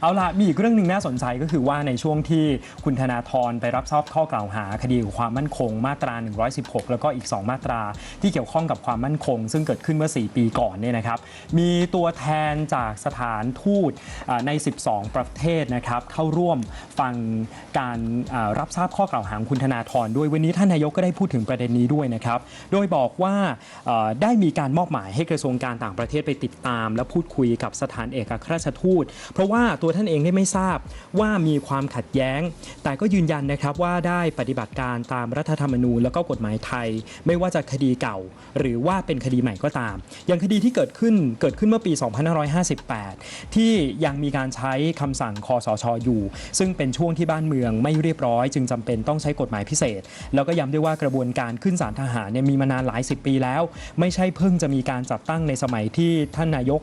เอาละมีอีกเรื่องหนึ่งน่าสนใจก็คือว่าในช่วงที่คุณธนาธรไปรับทราบข้อกล่าวหา คดีความมั่นคงมาตรา 116 แล้วก็อีก 2 มาตราที่เกี่ยวข้องกับความมั่นคง ซึ่งเกิดขึ้นเมื่อ 4 ปีก่อนเนี่ยนะครับมีตัวแทนจากสถานทูตใน 12 ประเทศนะครับเข้าร่วมฟังการรับทราบข้อกล่าวหาคุณธนาธรด้วยวันนี้ท่านนายกก็ได้พูดถึงประเด็นนี้ด้วยนะครับโดยบอกว่าได้มีการมอบหมายให้กระทรวงการต่างประเทศไปติดตาม และพูดคุยกับสถานเอกอัครราชทูต เพราะว่าตัวท่านเองได้ไม่ทราบว่ามีความขัดแย้ง แต่ก็ยืนยันนะครับว่าได้ปฏิบัติการตามรัฐธรรมนูญแล้วก็กฎหมายไทย ไม่ว่าจะคดีเก่า หรือว่าเป็นคดีใหม่ก็ตาม อย่างคดีที่เกิดขึ้นเกิดขึ้นเมื่อปี 2558 ที่ยังมีการใช้คำสั่งคอสชอยู่ ซึ่งเป็นช่วงที่บ้านเมืองไม่เรียบร้อย จึงจำเป็นต้องใช้กฎหมายพิเศษ แล้วก็ย้ำด้วยว่ากระบวนการขึ้นศาลทหารเนี่ยมีมานานหลายสิบปีแล้ว ไม่ใช่เพิ่งจะมีการจัดตั้งในสมัยที่ท่านนายก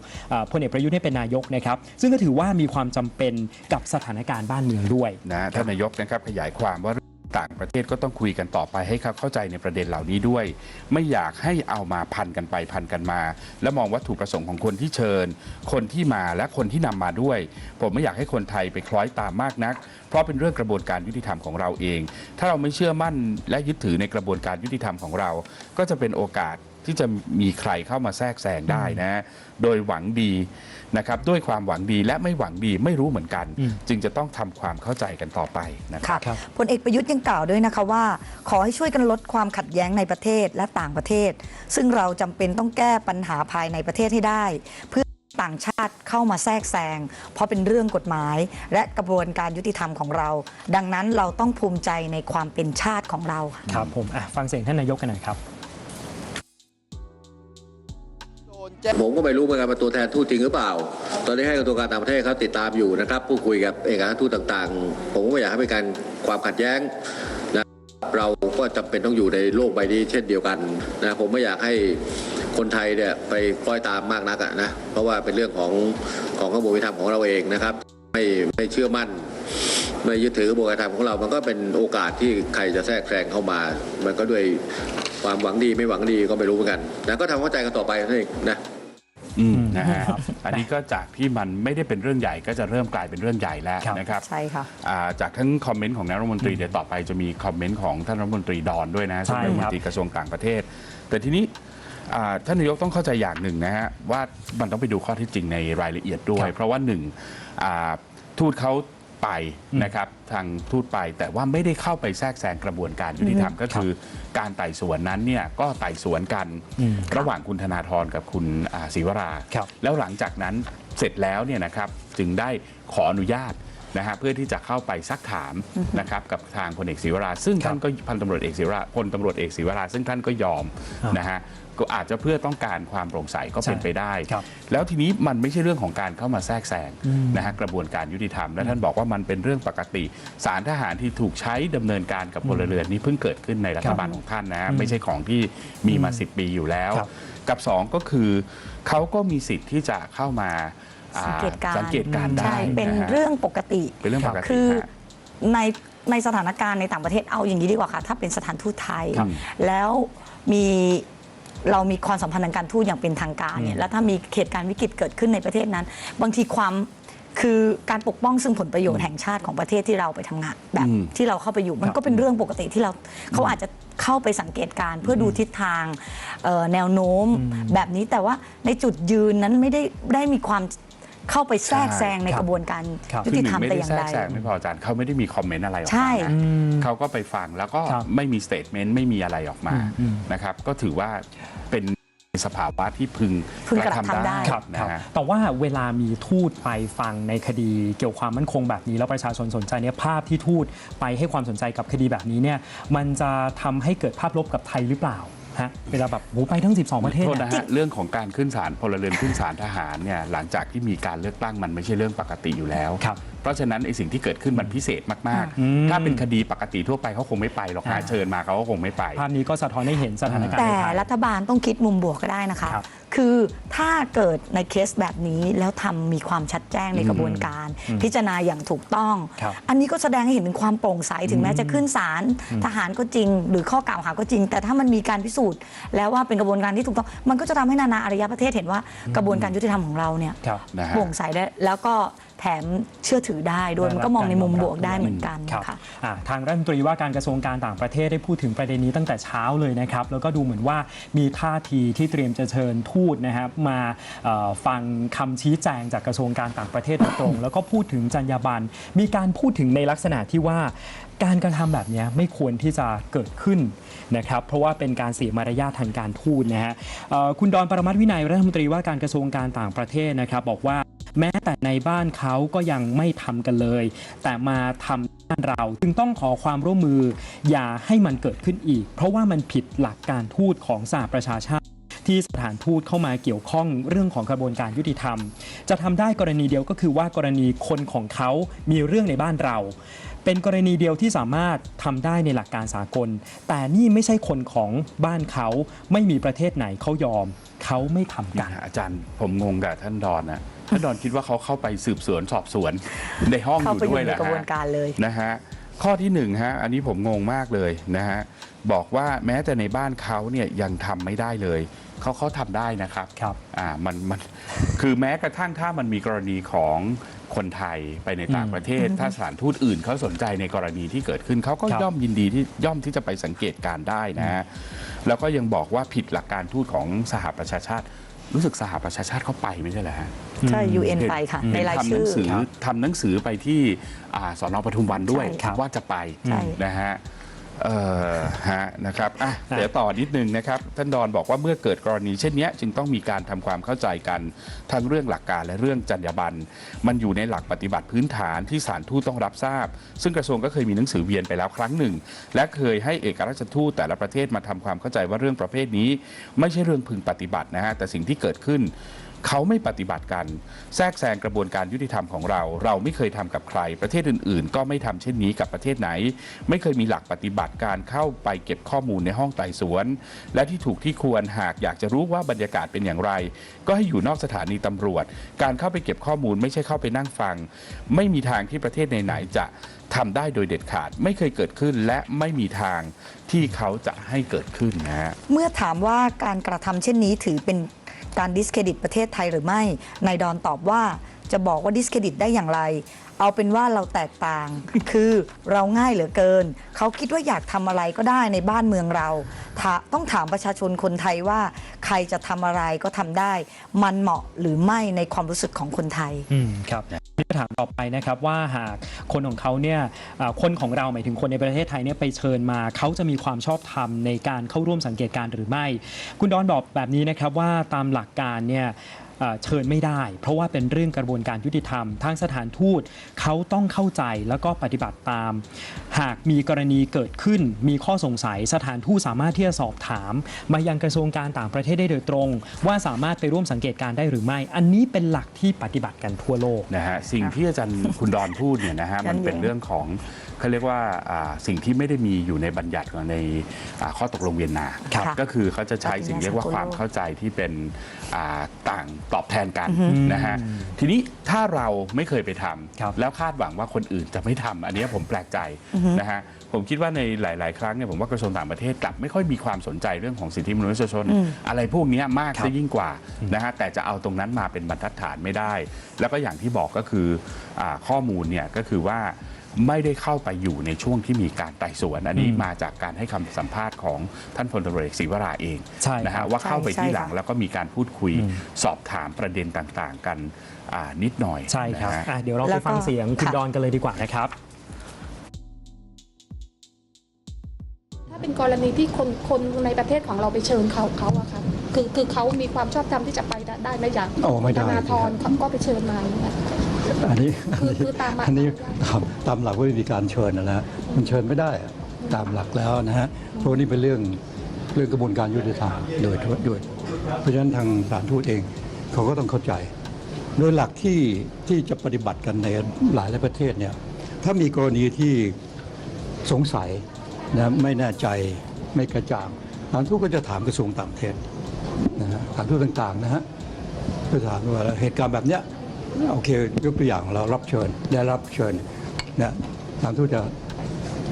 พลเอกประยุทธ์เนี่ยเป็นนายกนะครับซึ่งก็ถือว่ามีความจำเป็นกับสถานการณ์บ้านเมืองด้วย นะฮะท่านนายกนะครับขยายความว่าต่างประเทศก็ต้องคุยกันต่อไปให้เขาเข้าใจในประเด็นเหล่านี้ด้วย ไม่อยากให้เอามาพันกันไปพันกันมา และมองวัตถุประสงค์ของคนที่เชิญ คนที่มาและคนที่นำมาด้วย ผมไม่อยากให้คนไทยไปคล้อยตามมากนัก เพราะเป็นเรื่องกระบวนการยุติธรรมของเราเอง ถ้าเราไม่เชื่อมั่นและยึดถือในกระบวนการยุติธรรมของเรา ก็จะเป็นโอกาส ที่จะมีใครเข้ามาแทรกแซงได้นะฮะโดยหวังดีนะครับด้วยความหวังดีและไม่หวังดีไม่รู้เหมือนกันอืมจึงจะต้องทำความเข้าใจกันต่อไปนะครับค่ะพลเอกประยุทธ์ยังกล่าวด้วยนะคะว่า ขอให้ช่วยกันลดความขัดแย้งในประเทศและต่างประเทศ ซึ่งเราจำเป็นต้องแก้ปัญหาภายในประเทศให้ได้ เพื่อต่างชาติเข้ามาแทรกแซง เพราะเป็นเรื่องกฎหมาย และกระบวนการยุติธรรมของเรา ดังนั้นเราต้องภูมิใจในความเป็นชาติของเราค่ะครับผมอะฟังเสียงท่านนายกกันหน่อยครับ ผมก็ไม่รู้เหมือนกันว่าตัวแทนทูตจริงหรือเปล่า ตอนนี้ให้กระทรวงการต่างประเทศเขาติดตามอยู่นะครับพูดคุยกับเอกอัครทูตต่างๆ ผมก็ไม่อยากให้เป็นการความขัดแย้งนะเราก็จำเป็นต้องอยู่ในโลกใบนี้เช่นเดียวกันนะผมไม่อยากให้คนไทยเนี่ยไปคล้อยตามมากนักอะนะเพราะว่าเป็นเรื่องของของกระบวนการธรรมของเราเองนะครับ ไม่ไม่เชื่อมั่นไม่ยึดถือกระบวนการธรรมของเรา มันก็เป็นโอกาสที่ใครจะแทรกแซงเข้ามา มันก็ด้วยความหวังดีไม่หวังดีก็ไม่รู้เหมือนกันนะก็ทำเข้าใจกันต่อไปนั่นเองนะ อืมนะฮะอันนี้ก็จากที่มันไม่ได้เป็นเรื่องใหญ่ก็จะเริ่มกลายเป็นเรื่องใหญ่แล้วครับนะครับใช่ค่ะอ่าจากทั้งคอมเมนต์ของนายรัฐมนตรีเดี๋ยวต่อไปจะมีคอมเมนต์ของท่านรัฐมนตรีดอนด้วยนะใช่ซึ่งเป็นรัฐมครันบตรีกระทรวงต่างประเทศ แต่ทีนี้อ่าท่านนายกต้องเข้าใจอย่างหนึ่งนะฮะว่ามันต้องไปดูข้อเที่จริงในรายละเอียดด้วย เพราะว่าหนึ่งอ่าทูตเขา ไปนะครับทางทูตไปแต่ว่าไม่ได้เข้าไปแทรกแซงกระบวนการยุติธรรมก็คือการไต่สวนนั้นเนี่ยก็ไต่สวนกันอืมระหว่างคุณธนาธรกับคุณอ่าศรีวราครับแล้วหลังจากนั้นเสร็จแล้วเนี่ยนะครับจึงได้ขออนุญาต นะฮะเพื่อที่จะเข้าไปซักถามนะครับกับทางพลเอกศรีวรา ซึ่งครับท่านก็พันตำรวจเอกศรีวราพลตำรวจเอกศรีวรา ซึ่งท่านก็ยอมครับนะฮะก็อาจจะเพื่อต้องการความโปร่งใสก็เป็นใช่ไปได้ครับแล้วทีนี้มันไม่ใช่เรื่องของการเข้ามาแทรกแซงอืมนะฮะกระบวนการยุติธรรมและท่านบอกว่ามันเป็นเรื่องปกติ สารทหารที่ถูกใช้ดำเนินการกับพลเรือนนี่เพิ่งเกิดขึ้นในรัฐบาลของท่านนะฮะไม่ใช่ของที่มีมา 10 ปีอยู่แล้วครับกับสองก็คือเขาก็มีสิทธิ์ที่จะเข้ามาอ่า สังเกตการณ์สังเกตการณ์ได้ใช่เป็นะฮะเรื่องปกติเป็นเรื่องปกติคือฮะในในสถานการณ์ในต่างประเทศเอาอย่างนี้ดีกว่าค่ะ ถ้าเป็นสถานทูตไทยครับแล้วมีเรามีความสัมพันธ์ทางการทูตอย่างเป็นทางการเนี่อืยมแล้วถ้ามีเหตุการณ์วิกฤตเกิดขึ้นในประเทศนั้น บางทีความคือการปกป้องซึ่งผลประโยชน์แห่งชาติของประเทศที่เราไปทำงานแบบอืมที่เราเข้าไปอยู่มันก็เป็นเรื่องปกติที่เราเขาอาจจะเข้าไปสังเกตการณ์เพื่อดูทิศทางเอ่อแนวโน้มแบบนี้แต่ว่าในจุดยืนนั้นไม่ได้ได้มีความ เข้าไปแทรกแซงในครับกระบวนการครับยุคือติหนึ่ธรรมงไม่แต่ได้อย่างแทรใดกแซงไม่พออาจารย์เขาไม่ได้มีคอมเมนต์อะไรออกใช่มานะเขาก็ไปฟังแล้วก็ครับไม่มีสเตทเมนต์ไม่มีอะไรออกมาอืมอืมนะครับ ก็ถือว่าเป็นสภาวะที่พึงพึงกระทำได้ ครับนะครับฮะ แต่ว่าเวลามีทูตไปฟังในคดีเกี่ยวความมั่นคงแบบนี้ แล้วประชาชนสนใจเนี่ยภาพที่ทูตไปให้ความสนใจกับคดีแบบนี้เนี่ยมันจะทำให้เกิดภาพลบกับไทยหรือเปล่า ฮะเวลาแบบโหไปทั้ง 12 ประเทศโทษนะนะฮะเรื่องของการขึ้นศาลพลเรือนขึ้นศาลทหารเนี่ยหลังจากที่มีการเลือกตั้งมันไม่ใช่เรื่องปกติอยู่แล้ว ครับ เพราะฉะนั้นไอ้สิ่งที่เกิดขึ้นมันพิเศษมาก อืม ๆ ถ้าเป็นคดีปกติทั่วไปเขาคงไม่ไปหรอกอ่านะเชิญมาเขาก็คงไม่ไป ภาพนี้ก็สะท้อนให้เห็นสถานการณ์แต่ในไทย รัฐบาลต้องคิดมุมบวกก็ได้นะคะ ครับ คือถ้าเกิดในเคสแบบนี้แล้วทำมีความชัดแจ้งในกระบวนการ พิจารณาอย่างถูกต้อง ครับอันนี้ก็แสดงให้เห็นถึงความโปร่งใสถึงแม้จะขึ้นศาลทหารก็จริง หรือข้อกล่าวหาก็จริง แต่ถ้ามันมีการพิสูจน์ แล้วว่าเป็นกระบวนการที่ถูกต้อง มันก็จะทำให้นานาอารยประเทศเห็นว่ากระบวนการยุติธรรมของเราเนี่ยครับ นะฮะ โปร่งใสได้แล้วก็ แถมเชื่อถือได้ด้วยมันก็มองในมุมบวกได้เหมือนกันครับค่ะอ่าทางรัฐมนตรีว่าการกระทรวงการต่างประเทศได้พูดถึงประเด็นนี้ตั้งแต่เช้าเลยนะครับแล้วก็ดูเหมือนว่ามีท่าทีที่เตรียมจะเชิญทูตนะครับมาเอ่อฟังคำชี้แจงจากกระทรวงการต่างประเทศโดยตรง แล้วก็พูดถึงจรรยาบรรณมีการพูดถึงในลักษณะที่ว่าการกระทำแบบเนี้ยไม่ควรที่จะเกิดขึ้นนะครับ เพราะว่าเป็นการเสียมารยาททางการทูตนะฮะเอ่อคุณดอนปรมัตถ์วินัยรัฐมนตรีว่าการกระทรวงการต่างประเทศนะครับบอกว่า แม้แต่ในบ้านเขาก็ยังไม่ทำกันเลย แต่มาทำบ้านเราจึงต้องขอความร่วมมือ อย่าให้มันเกิดขึ้นอีก เพราะว่ามันผิดหลักการทูตของสหประชาชาติ ที่สถานทูตเข้ามาเกี่ยวข้องเรื่องของกระบวนการยุติธรรม จะทำได้กรณีเดียวก็คือว่ากรณีคนของเขามีเรื่องในบ้านเรา เป็นกรณีเดียวที่สามารถทำได้ในหลักการสากล แต่นี่ไม่ใช่คนของบ้านเขาไม่มีประเทศไหนเขายอม เขาไม่ทำกันะนฮะอาจารย์ผมงงกับท่านดอนนะท่านดอนคิดว่าเขาเข้าไปสืบสวนสอบสวนในห้องอเข้ายู่ไปอด้วยยู่เหในรอกระบวนฮะการเลยนะฮะ ข้อที่หนึ่งฮะอันนี้ผมงงมากเลยนะฮะบอกว่าแม้แต่ในบ้านเขาเนี่ยยังทำไม่ได้เลยเขาเขาทำได้นะครับครับอ่ามันมันคือแม้กระทั่งถ้ามันมีกรณีของคนไทยไปในต่างอืมประเทศ ถ้าสถานทูตอื่นเขาสนใจในกรณีที่เกิดขึ้นเขาก็ครับย่อมยินดีที่ย่อมที่จะไปสังเกตการณ์ได้นะฮะแล้วก็ยังบอกว่าผิดหลักการทูตของสหประชาชาติ รู้สึกสหประชาชาติเขาไปไม่ใช่เหรอฮะใช่ UN ไปค่ะ ในรายทำหชื่นัองสือทำหนังสือไปที่อ่าสอนอปทุมวันด้วยใช่ครับว่าจะไปใช่นะฮะ เอ่อฮะนะครับอะเดี๋ยวต่อนิดนึงนะครับ ท่านดอนบอกว่าเมื่อเกิดกรณีเช่นเนี้ยจึงต้องมีการทำความเข้าใจกันทั้งเรื่องหลักการและเรื่องจรรยาบรรณมันอยู่ในหลักปฏิบัติพื้นฐานที่สารทูตต้องรับทราบ ซึ่งกระทรวงก็เคยมีหนังสือเวียนไปแล้วครั้งหนึ่ง และเคยให้เอกราชทูตแต่ละประเทศมาทำความเข้าใจว่าเรื่องประเภทนี้ ไม่ใช่เรื่องพึงปฏิบัตินะฮะแต่สิ่งที่เกิดขึ้น เขาไม่ปฏิบัติกัน แทรกแซงกระบวนการยุติธรรมของเรา เราไม่เคยทำกับใคร ประเทศอื่น ๆ ก็ไม่ทำเช่นนี้กับประเทศไหน ไม่เคยมีหลักปฏิบัติการเข้าไปเก็บข้อมูลในห้องไต่สวน และที่ถูกที่ควรหากอยากจะรู้ว่าบรรยากาศเป็นอย่างไร ก็ให้อยู่นอกสถานีตำรวจ การเข้าไปเก็บข้อมูลไม่ใช่เข้าไปนั่งฟัง ไม่มีทางที่ประเทศไหนๆจะทำได้โดยเด็ดขาดไม่เคยเกิดขึ้นและไม่มีทางที่เขาจะให้เกิดขึ้นนะฮะเมื่อถามว่าการกระทำเช่นนี้ถือเป็น การดิสเครดิตประเทศไทยหรือไม่นายดอนตอบว่า จะบอกว่าดิสเครดิตได้อย่างไร เอาเป็นว่าเราแตกต่าง คือเราง่ายเหลือเกิน เขาคิดว่าอยากทำอะไรก็ได้ในบ้านเมืองเราถาต้องถามประชาชนคนไทยว่า ใครจะทำอะไรก็ทำได้ มันเหมาะหรือไม่ในความรู้สึกของคนไทย อืมครับนี่ถามต่อไปนะครับว่าหากคนของเขาเนี่ยอ่าคนของเราหมายถึงคนในประเทศไทยเนี่ยไปเชิญมาเขาจะมีความชอบธรรมในการเข้าร่วมสังเกตการณ์หรือไม่ คุณดอนบอกแบบนี้นะครับว่าตามหลักการเนี่ย เชิญไม่ได้ เพราะว่าเป็นเรื่องกระบวนการยุติธรรม ทางสถานทูตเขาต้องเข้าใจแล้วก็ปฏิบัติตาม หากมีกรณีเกิดขึ้นมีข้อสงสัยสถานทูตสามารถที่จะสอบถาม มายังกระทรวงการต่างประเทศได้โดยตรง ว่าสามารถไปร่วมสังเกตการณ์ได้หรือไม่ อันนี้เป็นหลักที่ปฏิบัติกันทั่วโลกนะฮะสิ่งที่อาจารย์คุณดอนพูดเนี่ยนะฮะยันมันเป็นแย้งเรื่องของเขาเรียกว่าอ่าสิ่งที่ไม่ได้มีอยู่ในบัญญัติของในอ่าข้อตกลงเวียนนาครับก็คือเขาจะใช้สิ่งเรียกว่าปฏิญาณความเข้าใจที่เป็นอ่าต่างตอบแทนกันอืมนะฮะทีนี้ถ้าเราไม่เคยไปทำครับแล้วคาดหวังว่าคนอื่นจะไม่ทำอันเนี้ยผมแปลกใจนะฮะผมคิดว่าในหลาย ๆ ครั้งเนี่ยผมว่ากระทรวงต่างประเทศกลับไม่ค่อยมีความสนใจเรื่องของสิทธิมนุษยชน อะไรพวกเนี้ยมากครับซะยิ่งกว่านะฮะแต่จะเอาตรงนั้นมาเป็นบรรทัดฐานไม่ได้ แล้วก็อย่างที่บอกก็คืออาข้อมูลเนี่ยก็คือว่า ไม่ได้เข้าไปอยู่ในช่วงที่มีการไต่สวน อันนี้อืมมาจากการให้คำสัมภาษณ์ของท่านพลตำรวจเอกศรีวราเองใช่นะครัฮะบว่าเข้าไปที่หลังใช่ค่ะแล้วก็มีการพูดคุยอืมสอบถามประเด็นต่างๆ กันอ่านิดหน่อยใช่ครับนะฮะอะเดี๋ยวเราแล้ไปวก็ฟังเสียงคุณค่ะดอนกันเลยดีกว่านะครับถ้าเป็นกรณีที่คนคนในประเทศของเราไปเชิญเขาเขาอะค่ะคือคือเขามีความชอบธรรมที่จะไปได้ได้ไหมอย่างโอ้ไม่ได้ธนาธรเขาก็ไปเชิญมา อย่างเงี้ยอันนี้คือคือตามมาอันนี้ครับตามหลักวิธีการเชิญนะนะมันเชิญไม่ได้อะตามหลักแล้วนะฮะเพราะว่านี่เป็นเรื่องเรื่องกระบวนการยุติธรรมโดยทั่วด้วยเพราะฉะนั้นทางสถารทูตเองเขาก็ต้องเข้าใจ โดยหลักที่ที่จะปฏิบัติกันในหลายหลายประเทศเนี่ยถ้ามีกรณีที่สงสัยนะไม่แน่ใจไม่กระจ่างสถารทูตก็จะถามกระทรวงต่างประเทศนะฮะสถารทูตต่างๆนะฮะก็ถามว่าเหตุการณ์แบบเนี้ย โอเคยกตัวอย่างเรารับเชิญได้รับเชิญเนี่ยทางทูตจะ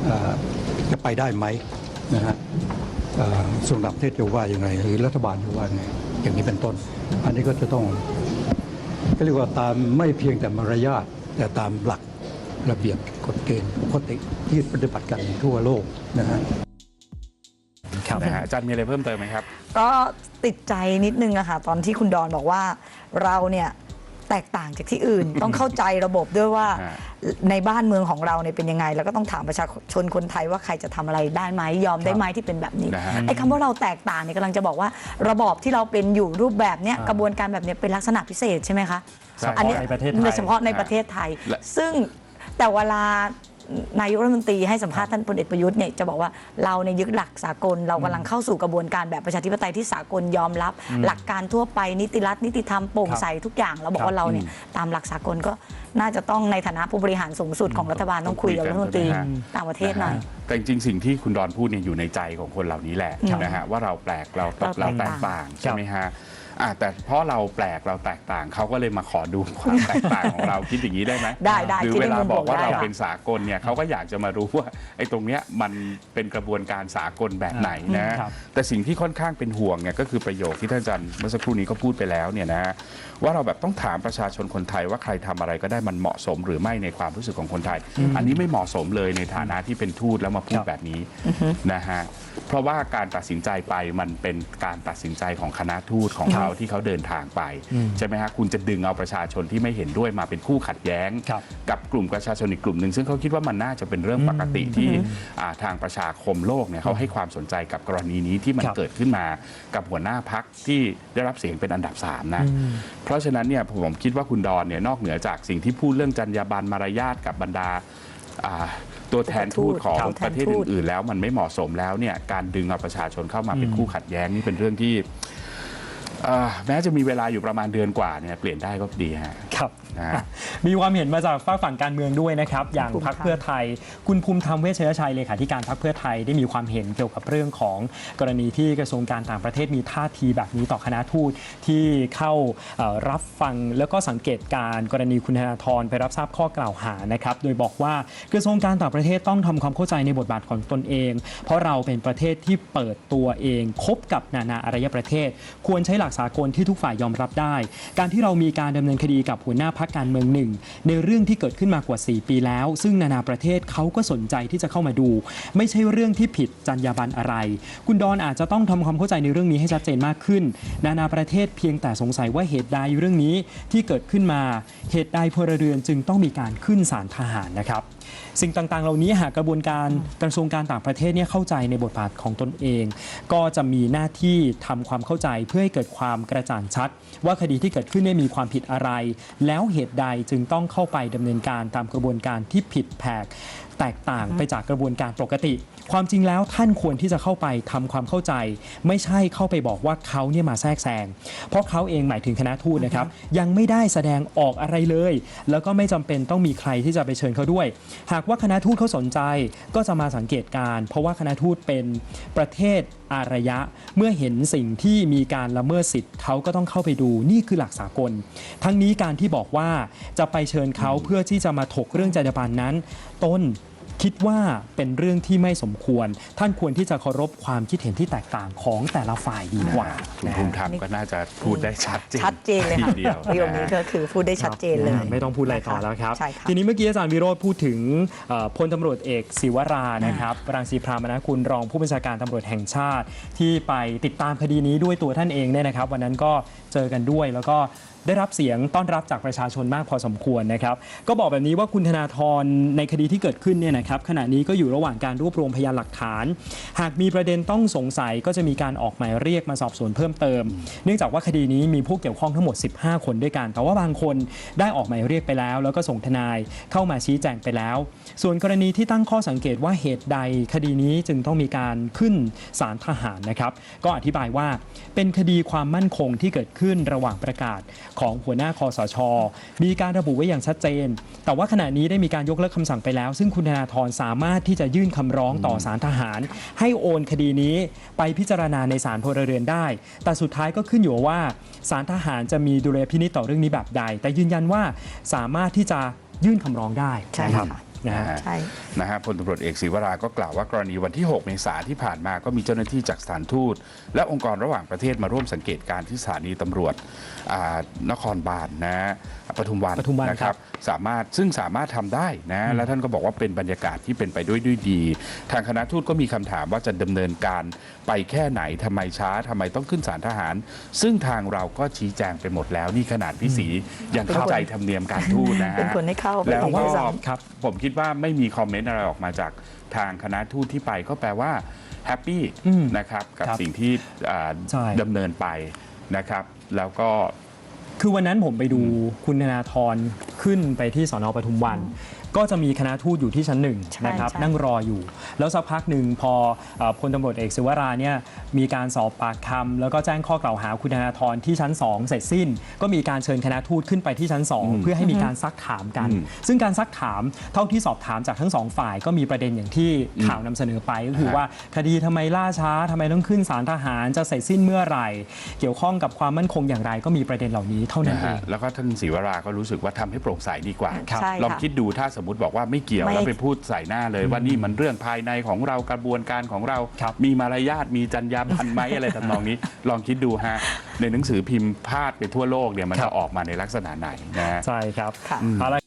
เอ่อจะไปได้ไหมนะฮะเอ่อส่วนต่างประเทศจะว่ายังไงหรือรัฐบาลจะว่ายังไงอย่างนี้เป็นต้น อันนี้ก็จะต้องก็เรียกว่าตามไม่เพียงแต่มารยาทแต่ตามหลักระเบียบกฎเกณฑ์ปกติที่ปฏิบัติกันทั่วโลกนะฮะครับนะฮะอาจารย์มีอะไรเพิ่มเติมไหมครับ ก็ติดใจนิดนึงอะค่ะตอนที่คุณดอนบอกว่าเราเนี่ย แตกต่างจากที่อื่น ต้องเข้าใจระบบด้วยว่าฮะในบ้านเมืองของเราเนี่ยเป็นยังไง แล้วก็ต้องถามประชาชนคนไทยว่าใครจะทำอะไรได้ไหมยอมได้ไหมที่เป็นแบบนี้นะฮะไอ้คำว่าเราแตกต่างเนี่ยกำลังจะบอกว่า ระบอบที่เราเป็นอยู่รูปแบบเนี้ยอ่ากระบวนการแบบเนี้ยเป็นลักษณะพิเศษใช่ไหมคะใช่อันนี้ในประเทศไทยโดยเฉพาะในประเทศไทยและซึ่งแต่เวลา นายกรัฐมนตรีให้สัมภาษณ์ท่านพลเอกประยุทธ์เนี่ยจะบอกว่าเราในยยึดหลักสากลเรากำลังเข้าสู่กระบวนการแบบประชาธิปไตยที่สากลยอมรับ หลักการทั่วไปนิติรัฐนิติธรรมโปร่งใสทุกอย่างเราบอกว่าเราเนี่ยตามหลักสากลก็ น่าจะต้องในฐานะผู้บริหารสูงสุดของรัฐบาลต้องคุยกับรัฐมนตรีนะฮะต่างประเทศหน่อยะฮะแต่จริงๆสิ่งที่คุณดอนพูดเนี่ยอยู่ในใจของคนเหล่านี้แหละครับนะฮะว่าเราแปลกเราเราเราแตแตกกต่าต่างงใช่ไหมฮะอะแต่เพราะเราแปลกเราแตกต่างเขาก็เลยมาขอดูความแตกต่างของเราคิดอย่างนี้ได้ไหมได้ได้หรือคิดเวในลามุมบอกบวกว่าได้เราค่ะเป็นสากลเนี่ยเขาก็อยากจะมารู้ว่าไอ้ตรงเนี้ยมันเป็นกระบวนการสากลแบบไหนนะครับแต่สิ่งที่ค่อนข้างเป็นห่วงเนี่ยก็คือประโยคที่ท่านอาจารย์เมื่อสักครู่นี้ก็พูดไปแล้วเนี่ยนะฮะว่าเราแบบต้องถามประชาชนคนไทยว่าใครทำอะไรก็ได้มันเหมาะสมหรือไม่ในความรู้สึกของคนไทย อันนี้ไม่เหมาะสมเลยในฐานะที่เป็นทูตแล้วมาพูดครับแบบนี้นะฮะเพราะว่าการตัดสินใจไปมันเป็นการตัดสินใจของคณะทูตของเขาที่เขาเดินทางไปใช่ไหมฮะคุณจะดึงเอาประชาชนที่ไม่เห็นด้วยมาเป็นคู่ขัดแย้งครับกับกลุ่มประชาชนอีกกลุ่มหนึ่งซึ่งเขาคิดว่ามันน่าจะเป็นเรื่องปกติที่อ่าทางประชาคมโลกเนี่ยเขาให้ความสนใจกับกรณีนี้ที่มันครับเกิดขึ้นมากับหัวหน้าพักที่ได้รับเสียงเป็นอันดับสามนะเพราะฉะนั้นเนี่ยผมคิดว่าคุณดอนเนี่ยนอกเหนือจากสิ่งที่พูดเรื่องจรรยาบรรณมารยาทกับบรรดาอ่าตัวแทนทูตของครับประเทศอื่นๆแล้วมันไม่เหมาะสมแล้วเนี่ยการดึงเอาประชาชนเข้ามาเป็นคู่ขัดแย้งนี่เป็นเรื่องที่เอ่อแม้จะมีเวลาอยู่ประมาณเดือนกว่าเนี่ยเปลี่ยนได้ก็ดีฮะครับนะฮะมีความเห็นมาจากฝากฝั่งการเมืองด้วยนะครับ อย่างภูมิพรรคธรรมเพื่อไทย คุณภูมิธรรมเวชยชัยเลขาธิการพรรคเพื่อไทยได้มีความเห็นเกี่ยวกับเรื่องของกรณีที่กระทรวงการต่างประเทศมีท่าทีแบบนี้ต่อคณะทูตที่เข้าเอ่อรับฟังแล้วก็สังเกตการณ์กรณีคุณธนาธรไปรับทราบข้อกล่าวหานะครับ โดยบอกว่ากระทรวงการต่างประเทศต้องทำความเข้าใจในบทบาทของตนเอง เพราะเราเป็นประเทศที่เปิดตัวเองคบกับนานาอารยประเทศ ควรใช้หลักสากลที่ทุกฝ่ายยอมรับได้ การที่เรามีการดำเนินคดีกับหัวหน้าพักการเมืองหนึ่ง ในเรื่องที่เกิดขึ้นมากว่า 4 ปีแล้ว ซึ่งนานาประเทศเขาก็สนใจที่จะเข้ามาดู ไม่ใช่เรื่องที่ผิดจรรยาบรรณอะไร คุณดอนอาจจะต้องทำความเข้าใจในเรื่องนี้ให้ชัดเจนมากขึ้น นานาประเทศเพียงแต่สงสัยว่าเหตุใดเรื่องนี้ที่เกิดขึ้นมา เหตุใดพลเรือนจึงต้องมีการขึ้นศาลทหารนะครับสิ่งต่างๆ เหล่านี้หากกระบวนการกระทรวงการต่างประเทศเนี่ยเข้าใจในบทบาทของตนเอง ก็จะมีหน้าที่ทำความเข้าใจเพื่อให้เกิดความกระจ่างชัด ว่าคดีที่เกิดขึ้นเนี่มีความผิดอะไรแล้วเหตุใดจึงต้องเข้าไปดำเนินการตามกระบวนการที่ผิดแผกแตกต่างไปจากกระบวนการปกติ ความจริงแล้วท่านควรที่จะเข้าไปทำความเข้าใจ ไม่ใช่เข้าไปบอกว่าเขาเนี่ยมาแทรกแซงเพราะเขาเองหมายถึงคณะทูตนะครับยังไม่ได้แสดงออกอะไรเลย แล้วก็ไม่จำเป็นต้องมีใครที่จะไปเชิญเขาด้วย หากว่าคณะทูตเขาสนใจก็จะมาสังเกตการ เพราะว่าคณะทูตเป็นประเทศอารยะ เมื่อเห็นสิ่งที่มีการละเมิดสิทธิ์เขาก็ต้องเข้าไปดูนี่คือหลักสากล ทั้งนี้การที่บอกว่าจะไปเชิญเขาเพื่อที่จะมาถกเรื่องจรรยาบรรณนั้น ต้น คิดว่าเป็นเรื่องที่ไม่สมควร ท่านควรที่จะเคารพความคิดเห็นที่แตกต่างของแต่ละฝ่ายดีกว่าคุณนะภูฮะมิธรรมก็น่าจะพูดได้ชัดเจนชัดเจนเลยค่ะทีเดียวประโยคนี้ก็คือพูดได้ชัดเจนเลยครับไม่ต้องพูดอะไรต่อแล้วครับใช่ค่ะทีนี้เมื่อกี้อาจารย์วิโรธพูดถึงเอ่อพลตำรวจเอกศิวรานะครับรังสีพรามนกุลรองผู้บัญชาการตำรวจแห่งชาติ ที่ไปติดตามคดีนี้ด้วยตัวท่านเองเนี่ยนะครับ วันนั้นก็เจอกันด้วยแล้วก็ ได้รับเสียงต้อนรับจากประชาชนมากพอสมควรนะครับ ก็บอกแบบนี้ว่าคุณธนาธรในคดีที่เกิดขึ้นเนี่ยนะครับขณะนี้ก็อยู่ระหว่างการรวบรวมพยานหลักฐาน หากมีประเด็นต้องสงสัยก็จะมีการออกหมายเรียกมาสอบสวนเพิ่มเติม เนื่องจากว่าคดีนี้มีผู้เกี่ยวข้องทั้งหมด 15 คนด้วยกัน แต่ว่าบางคนได้ออกหมายเรียกไปแล้ว แล้วก็ส่งทนายเข้ามาชี้แจงไปแล้ว ส่วนกรณีที่ตั้งข้อสังเกตว่าเหตุใดคดีนี้จึงต้องมีการขึ้นศาลทหารนะครับ ก็อธิบายว่าเป็นคดีความมั่นคงที่เกิดขึ้นระหว่างประกาศของหัวหน้าคอสช มีการระบุไว้อย่างชัดเจน แต่ว่าขณะนี้ได้มีการยกเลิกคำสั่งไปแล้ว ซึ่งคุณธนาธรสามารถที่จะยื่นคำร้องต่อศาลทหาร ให้โอนคดีนี้ไปพิจารณาในศาลพลเรือนได้ แต่สุดท้ายก็ขึ้นอยู่ว่าศาลทหารจะมีดุลยพินิจต่อเรื่องนี้แบบใด แต่ยืนยันว่าสามารถที่จะยื่นคำร้องได้ใช่นะครับค่ะ นะฮะใช่นะฮะพลตำรวจเอกศิวรา ก็กล่าวว่ากรณีวันที่ 6 เมษาที่ผ่านมาก็มีเจ้าหน้าที่จากสถานทูต และองค์กรระหว่างประเทศมาร่วมสังเกตการณ์ที่สถานีตำรวจอ่านครบาลนะปทุมวันปทุมวันนะคครัรับบสามารถซึ่งสามารถทำได้นะ แล้วท่านก็บอกว่าเป็นบรรยากาศที่เป็นไปด้วยด้วยดี ทางคณะทูตก็มีคำถามว่าจะดำเนินการไปแค่ไหนทำไมช้าทำไมต้องขึ้นศาลทหาร ซึ่งทางเราก็ชี้แจงไปหมดแล้วนี่ขนาดพี่ศรียังเข้าใจธรรมเนียมการทูตนะฮะเป็นคนให้เข้าไปแล้วถึงก็ด้วยซ้ครับผมคิดว่าไม่มีคอมเมนต์อะไรออกมาจากทางคณะทูตที่ไปก็แปลว่าแฮปปี้อืมนะครับกับครับสิ่งที่อ่าใช่ดำเนินไปนะครับ แล้วก็คือวันนั้นผมไปดูคุณธนาธรขึ้นไปที่สอนอปทุมวัน ก็จะมีคณะทูตอยู่ที่ชั้นหนึ่งใช่นะครับใช่นั่งรออยู่ แล้วสักพักหนึ่งพอเอ่อพลตำรวจเอกศิวราเนี่ยมีการสอบปากคำแล้วก็แจ้งข้อกล่าวหาคุณธนาธรที่ชั้น 2 เสร็จสิ้น ก็มีการเชิญคณะทูตขึ้นไปที่ชั้น 2 เพื่อให้มีการซักถามกันอืมซึ่งการซักถามเท่าที่สอบถามจากทั้งสองฝ่าย ก็มีประเด็นอย่างที่ข่าวนำเสนอไปก็คือฮะว่าคดีทำไมล่าช้าทำไมต้องขึ้นศาลทหารจะเสร็จสิ้นเมื่อไหร่ เกี่ยวข้องกับความมั่นคงอย่างไรก็มีประเด็นเหล่านี้เท่านั้นนะเอฮะงแล้วก็ท่านศิวราก็รู้สึกว่าทำให้โปร่งใสดีกว่าครับใช่ค่ะลองคิดดูถ้าสมมติบอกว่าไม่เกี่ยวไม่แล้วไปพูดใส่หน้าเลยว่านี่มันเรื่องภายในของเรากระบวนการของเราครับมีมารยาทมีจรรยาบรรณไหมอะไรทำนองนี้ ลองคิดดูฮะ ในหนังสือพิมพ์พาดไปทั่วโลกเนี่ยมันครัจะบออกมาในลักษณะไหนนะฮะใช่ครับค่ะเอาละ